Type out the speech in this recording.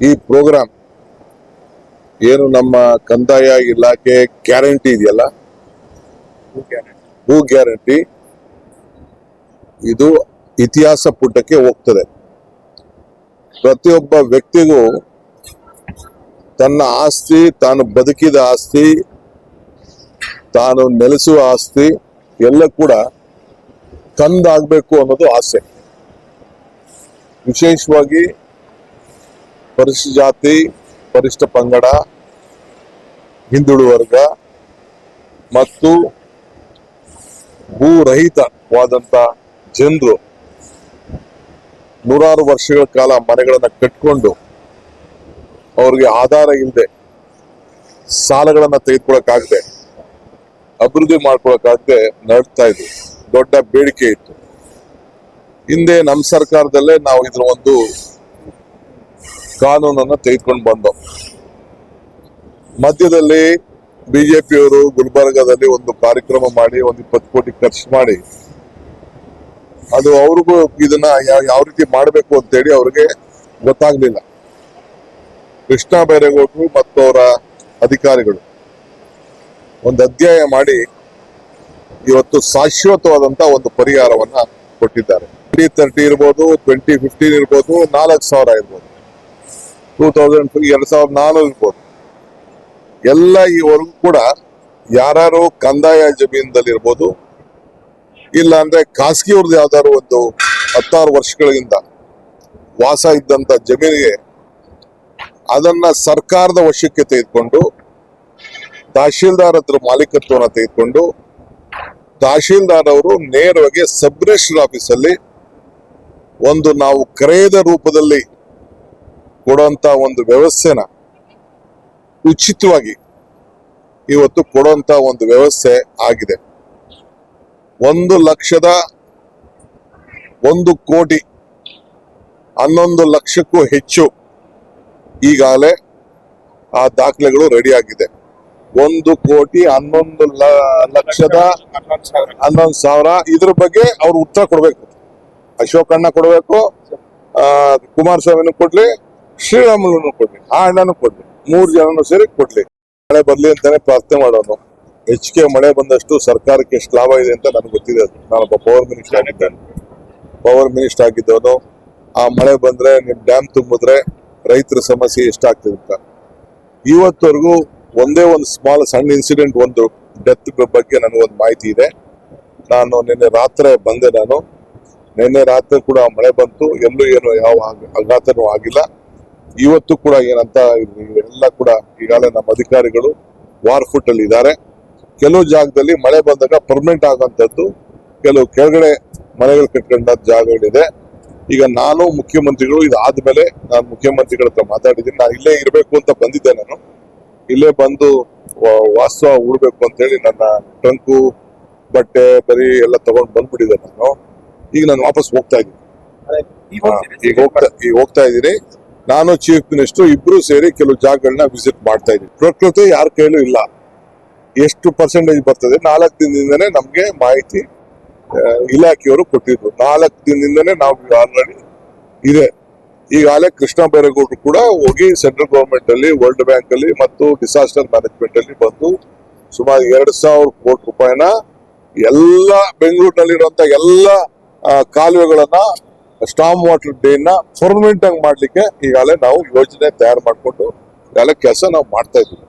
ಈ ಪ್ರೋಗ್ರಾಮ್ ಏನು ನಮ್ಮ ಕಂದಾಯ ಇಲಾಖೆ ಗ್ಯಾರಂಟಿ ಇದೆಯಲ್ಲ? ಭೂ ಗ್ಯಾರಂಟಿ ಇದು ಇತಿಹಾಸ ಪುಟಕ್ಕೆ ಹೋಗ್ತದೆ. ಪ್ರತಿಯೊಬ್ಬ ವ್ಯಕ್ತಿಗೂ ತನ್ನ ಆಸ್ತಿ ತಾನು ಬದುಕಿದ ಆಸ್ತಿ ತಾನು ನೆಲೆಸುವ ಆಸ್ತಿ ಎಲ್ಲ ಕೂಡ ತಂದಾಗಬೇಕು ಅನ್ನೋದು ಆಸೆ. ವಿಶೇಷವಾಗಿ ಪರಿಶಿಷ್ಟ ಜಾತಿ ಪರಿಷ್ಠ ಪಂಗಡ ಹಿಂದುಳು ವರ್ಗ ಮತ್ತು ಭೂರಹಿತವಾದಂತ ಜನರು ನೂರಾರು ವರ್ಷಗಳ ಕಾಲ ಮನೆಗಳನ್ನ ಕಟ್ಕೊಂಡು ಅವ್ರಿಗೆ ಆಧಾರ ಇಲ್ಲದೆ ಸಾಲಗಳನ್ನ ತೆಗೆದುಕೊಳಕ್ಕಾಗದೆ ಅಭಿವೃದ್ಧಿ ಮಾಡ್ಕೊಳಕ್ಕಾಗದೆ ನಡ್ತಾ ಇದ್ರು ದೊಡ್ಡ ಬೇಡಿಕೆ ಇತ್ತು. ಹಿಂದೆ ನಮ್ಮ ಸರ್ಕಾರದಲ್ಲೇ ನಾವು ಇದ್ರ ಒಂದು ಕಾನೂನನ್ನ ತೆಗೆದುಕೊಂಡು ಬಂದು. ಮಧ್ಯದಲ್ಲಿ ಬಿಜೆಪಿಯವರು ಗುಲ್ಬರ್ಗದಲ್ಲಿ ಒಂದು ಕಾರ್ಯಕ್ರಮ ಮಾಡಿ, ಒಂದು ಇಪ್ಪತ್ತು ಕೋಟಿ ಖರ್ಚು ಮಾಡಿ, ಅದು ಅವ್ರಿಗೂ ಇದನ್ನ ಯಾವ ರೀತಿ ಮಾಡಬೇಕು ಅಂತೇಳಿ ಅವ್ರಿಗೆ ಗೊತ್ತಾಗ್ಲಿಲ್ಲ. ಕೃಷ್ಣ ಬೈರೇಗೌಡರು ಮತ್ತು ಅವರ ಅಧಿಕಾರಿಗಳು ಒಂದು ಅಧ್ಯಾಯ ಮಾಡಿ ಇವತ್ತು ಶಾಶ್ವತವಾದಂತ ಒಂದು ಪರಿಹಾರವನ್ನ ಕೊಟ್ಟಿದ್ದಾರೆ. ಟ್ವೆಂಟಿ ತರ್ಟಿ ಇರ್ಬೋದು ಟ್ವೆಂಟಿ ಫಿಫ್ಟೀನ್ ಇರ್ಬೋದು, ನಾಲ್ಕು ಸಾವಿರ ಇರ್ಬೋದು. ಟೂ ತೌಸಂಡ್ ಎರಡ್ ಸಾವಿರದ ನಾಲ್ಕು ಇರ್ಬೋದು ಎಲ್ಲ ಈವರೆಗೂ ಕೂಡ ಯಾರು ಕಂದಾಯ ಜಮೀನದಲ್ಲಿ ಇರ್ಬೋದು ಇಲ್ಲ ಅಂದ್ರೆ ಖಾಸಗಿಯವ್ರದ್ದು ಯಾವ್ದಾದ್ರು ಒಂದು ಹತ್ತಾರು ವರ್ಷಗಳಿಂದ ವಾಸ ಇದ್ದಂತ ಜಮೀನಿಗೆ ಅದನ್ನ ಸರ್ಕಾರದ ವಶಕ್ಕೆ ತೆಗೆದುಕೊಂಡು, ತಹಶೀಲ್ದಾರ್ ಹತ್ರ ಮಾಲೀಕತ್ವನ ತೆಗೆದುಕೊಂಡು, ತಹಶೀಲ್ದಾರ್ ಅವರು ನೇರವಾಗಿ ಸಬ್ ರಿಜಿಸ್ಟರ್ ಆಫೀಸಲ್ಲಿ ಒಂದು ನಾವು ಕ್ರಯದ ರೂಪದಲ್ಲಿ ಕೊಡುವಂತ ಒಂದು ವ್ಯವಸ್ಥೆನ ಉಚಿತವಾಗಿ ಇವತ್ತು ಕೊಡುವಂತ ಒಂದು ವ್ಯವಸ್ಥೆ ಆಗಿದೆ. ಒಂದು ಲಕ್ಷದ ಒಂದು ಕೋಟಿ ಹನ್ನೊಂದು ಲಕ್ಷಕ್ಕೂ ಹೆಚ್ಚು ಈಗಾಗಲೇ ಆ ದಾಖಲೆಗಳು ರೆಡಿ ಆಗಿದೆ. ಒಂದು ಕೋಟಿ ಹನ್ನೊಂದು ಲಕ್ಷದ ಹನ್ನೊಂದು ಸಾವಿರ ಇದ್ರ ಬಗ್ಗೆ ಅವ್ರು ಉತ್ತರ ಕೊಡ್ಬೇಕು. ಅಶೋಕ್ ಅಣ್ಣ ಕೊಡ್ಬೇಕು ಕುಮಾರಸ್ವಾಮಿನೂ ಕೊಡ್ಲಿ ಶ್ರೀರಾಮುಲು ಕೊಡ್ಲಿ. ಆ ಅಣ್ಣನೂ ಕೊಡ್ಲಿ. ಮೂರ್ ಜನನು ಸೇರಿ ಕೊಡ್ಲಿ. ಮಳೆ ಬರ್ಲಿ ಅಂತಾನೆ ಪ್ರಾರ್ಥನೆ ಮಾಡೋನು ಹೆಚ್ಚಿಗೆ ಮಳೆ ಬಂದಷ್ಟು ಸರ್ಕಾರಕ್ಕೆ ಎಷ್ಟು ಲಾಭ ಇದೆ ಅಂತ ನನಗೆ ಗೊತ್ತಿದೆ ಅದು. ನಾನೊಬ್ಬ ಪವರ್ ಮಿನಿಸ್ಟರ್ ಆಗಿದ್ದೇನೆ. ಪವರ್ ಮಿನಿಸ್ಟರ್ ಆಗಿದ್ದವನು. ಆ ಮಳೆ ಬಂದ್ರೆ ನಿಮ್ ಡ್ಯಾಮ್ ತುಂಬಿದ್ರೆ ರೈತರ ಸಮಸ್ಯೆ ಎಷ್ಟಾಗ್ತದೆ ಅಂತ. ಇವತ್ತವರೆಗೂ ಒಂದೇ ಒಂದು ಸ್ಮಾಲ್ ಸಣ್ಣ ಇನ್ಸಿಡೆಂಟ್ ಒಂದು ಡೆತ್ ಬಗ್ಗೆ ನನಗೊಂದು ಮಾಹಿತಿ ಇದೆ. ನಾನು ನಿನ್ನೆ ರಾತ್ರಿ ಬಂದೆ ನಾನು. ನಿನ್ನೆ ರಾತ್ರಿ ಕೂಡ ಮಳೆ ಬಂತು. ಎಲ್ಲೂ ಏನು ಯಾವ ಆಘ- ಆಘಾತನೂ ಆಗಿಲ್ಲ. ಇವತ್ತು ಕೂಡ ಏನಂತ ಎಲ್ಲ ಕೂಡ ಈಗಾಗಲೇ ನಮ್ಮ ಅಧಿಕಾರಿಗಳು ವಾರ್ ಫುಟ್ ಅಲ್ಲಿ ಇದ್ದಾರೆ. ಕೆಲವು ಜಾಗದಲ್ಲಿ ಮಳೆ ಬಂದಾಗ ಪರ್ಮನೆಂಟ್ ಆಗುವಂತದ್ದು ಕೆಲವು ಕೆಳಗಡೆ ಮನೆಗಳು ಕಟ್ಕೊಂಡ ಜಾಗಗಳಿದೆ. ಈಗ ನಾನು ಮುಖ್ಯಮಂತ್ರಿಗಳು ಇದಾದ್ಮೇಲೆ ನಾನು ಮುಖ್ಯಮಂತ್ರಿಗಳ ಹತ್ರ ಮಾತಾಡಿದ್ದೀನಿ. ನಾನು ಇಲ್ಲೇ ಇರಬೇಕು ಅಂತ ಬಂದಿದ್ದೆ ನಾನು. ಇಲ್ಲೇ ಬಂದು ವಾಸ್ತವ ಉಳ್ಬೇಕು ಅಂತ ಹೇಳಿ ನನ್ನ ಟ್ರಂಕು ಬಟ್ಟೆ ಬರಿ ಎಲ್ಲ ತಗೊಂಡ್ ಬಂದ್ಬಿಟ್ಟಿದ್ದೆ ನಾನು. ಈಗ ನಾನು ವಾಪಸ್ ಹೋಗ್ತಾ ಇದ್ದೀನಿ. ಈಗ ಹೋಗ್ತಾ ಈಗ ಹೋಗ್ತಾ ಇದ್ದೀನಿ. ನಾನು ಚೀಫ್ ಮಿನಿಸ್ಟರ್, ಇಬ್ರು ಸೇರಿ ಕೆಲವು ಜಾಗಗಳನ್ನ ವಿಸಿಟ್ ಮಾಡ್ತಾ ಇದ್ದೀವಿ ಪ್ರಕೃತಿ ಯಾರ ಕೈಲೂ ಇಲ್ಲ. ಎಷ್ಟು ಪರ್ಸೆಂಟೇಜ್ ಬರ್ತದೆ? ನಾಲ್ಕು ದಿನದಿಂದನೇ ನಮಗೆ ಮಾಹಿತಿ ಇಲಾಖೆಯವರು ಕೊಟ್ಟಿದ್ರು. ನಾಲ್ಕು ದಿನದಿಂದನೇ ನಾವು ಆಲ್ರೆಡಿ ಇದೆ. ಈಗಾಗಲೇ ಕೃಷ್ಣ ಬೈರೇಗೌಡರು ಕೂಡ ಹೋಗಿ ಸೆಂಟ್ರಲ್ ಗವರ್ಮೆಂಟ್ ಅಲ್ಲಿ ವರ್ಲ್ಡ್ ಬ್ಯಾಂಕ್ ಅಲ್ಲಿ ಮತ್ತು ಡಿಸಾಸ್ಟರ್ ಮ್ಯಾನೇಜ್ಮೆಂಟ್ ಅಲ್ಲಿ ಬಂದು ಸುಮಾರು ಎರಡ್ ಸಾವಿರ ಕೋಟಿ ರೂಪಾಯಿನ ಎಲ್ಲ ಬೆಂಗಳೂರಿನಲ್ಲಿರುವಂತ ಎಲ್ಲ ಕಾಲುವೆಗಳನ್ನ ಸ್ಟಾಮ್ ವಾಟರ್ ಡೇನ ಪರ್ಮನೆಂಟ್ ಆಗಿ ಮಾಡ್ಲಿಕ್ಕೆ ಈಗಾಗಲೇ ನಾವು ಯೋಜನೆ ತಯಾರು ಮಾಡಿಕೊಂಡು ಈಗಾಗಲೇ ಕೆಲಸ ನಾವು ಮಾಡ್ತಾ ಇದ್ದೀವಿ.